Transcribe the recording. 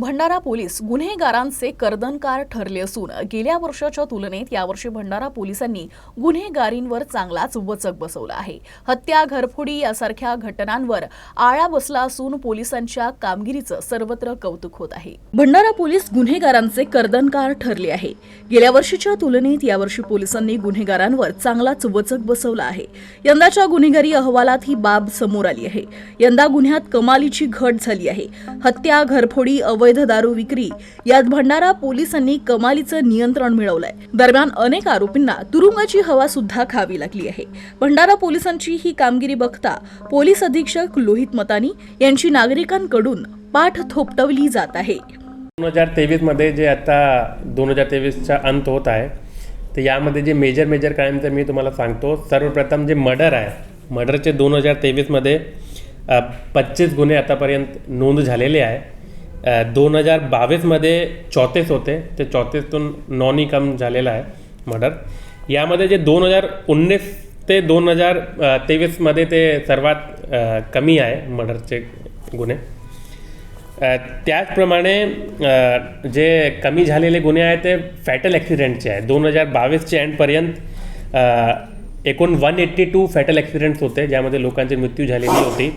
Bhandara police गुन्हेगारांचे कर्दनकार ठरले असून गेल्या वर्षाच्या तुलनेत यावर्षी भंडारा पोलिसांनी गुन्हेगारींवर चांगलाच वचक बसवला आहे. हत्या घरफोडी यासारख्या घटनांवर आळा बसला असून पोलिसांच्या कामगिरीचं सर्वत्र कौतुक होत आहे. भंडारा पोलीस गुन्हेगारांचे कर्दनकार ठरले आहे. गेल्या वर्षीच्या तुलनेत यावर्षी पोलिसांनी गुन्हेगारांवर चांगलाच वचक बसवला आहे. यंदाच्या गुन्हेगारी अहवालात ही बाब समोर आली आहे. यंदा गुन्ह्यात कमालीची घट झाली आहे. हत्या घरफोडी अवैध दारू विक्री यात भंडारा पोलिसांनी कमालीचं नियंत्रण मिळवलंय. दरम्यान अनेक आरोपींना तुरुंगाची हवा सुद्धा खावी लागली आहे. भंडारा पोलिसांची ही कामगिरी बघता पोलीस अधीक्षक लोहित मतानी यांची नागरिकांकडून पाठ थोपटवली जात आहे. दोन हजार तेवीसमध्ये जे आता दोन हजार तेवीसचा अंत होत आहे तर यामध्ये जे मेजर मेजर क्राईमचं मी तुम्हाला सांगतो. सर्वप्रथम जे मर्डर आहे मर्डरचे दोन हजार तेवीसमध्ये पच्चीस गुन्हे आतापर्यंत नोंद झालेले आहे. दोन हजार बावीसमध्ये चौतीस होते. ते चौतीसतून नॉन कम झालेला आहे मर्डर. यामध्ये जे दोन हजार उन्नीस ते दोन हजार तेवीसमध्ये ते सर्वात कमी आहे मर्डरचे गुन्हे. त्याचप्रमाणे जे कमी झालेले गुन्हे आहेत ते फॅटल ॲक्सिडेंटचे आहे दोन हजार बावीसच्या एंडपर्यंत एकूण one eighty two fatal accidents होते ज्यामध्ये लोकांचे मृत्यू झालेली होती.